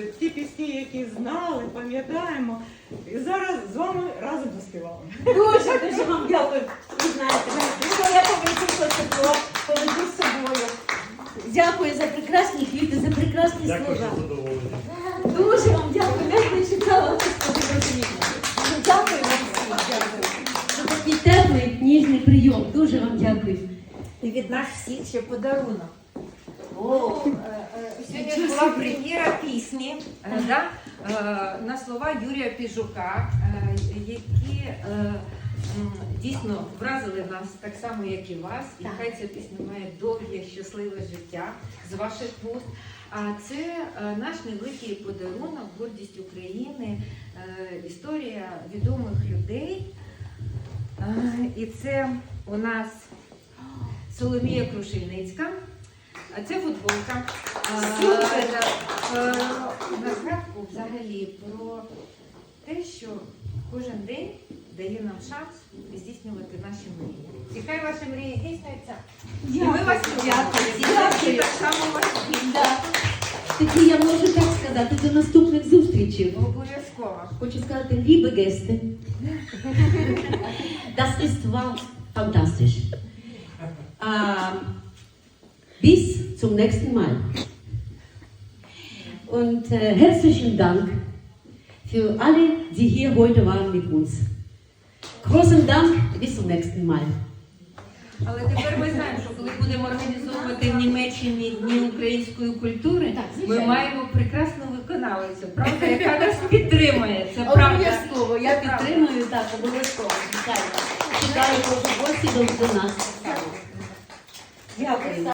ті пісні, які знали, пам'ятаємо. І зараз з вами разом заспівали. Дуже дуже вам дякую. Ви знаєте, ну, я поведу тепло, поведу з собою. Дякую за прекрасні квіти, за прекрасні Дякую, слова. Дуже вам дякую, навіть не чекала Господи розуміти. Дякую вам всім, дякую. За такий теплий, ніжний прийом. Дуже вам дякую. І від нас всіх ще подарунок. О, Сьогодні ж була прем'єра пісні е, да, е, на слова Юрія Піжука, е, які е, дійсно вразили нас так само, як і вас. І хай ця пісня має довге, щасливе життя з ваших вуст. А це е, наш невеликий подарунок, гордість України, е, історія відомих людей. Е, І це у нас Соломія Крушельницька. А це футболка. А, Супер! е, На згадку взагалі про те, що кожен день дає нам шанс здійснювати наші мрії. І хай ваші мрії здійснюються. І ми вас Дякую. Так само Тоді я можу так сказати до наступних зустрічей. обов'язково. Хочу сказати, liebe Gäste, das ist war fantastisch. Ähm, bis zum nächsten Mal. Und äh, herzlichen Dank für alle, die hier heute waren mit uns. Großen Dank, bis zum nächsten Mal. Але тепер ми знаємо, що коли будемо організовувати в Німеччині дні української культури, Так, ми маємо прекрасну виконавицю, правда, яка нас підтримує. Це правда. Обов'язково, я Це правда. підтримую, так, обов'язково. Чекаю. Прошу гості до нас. Дякую.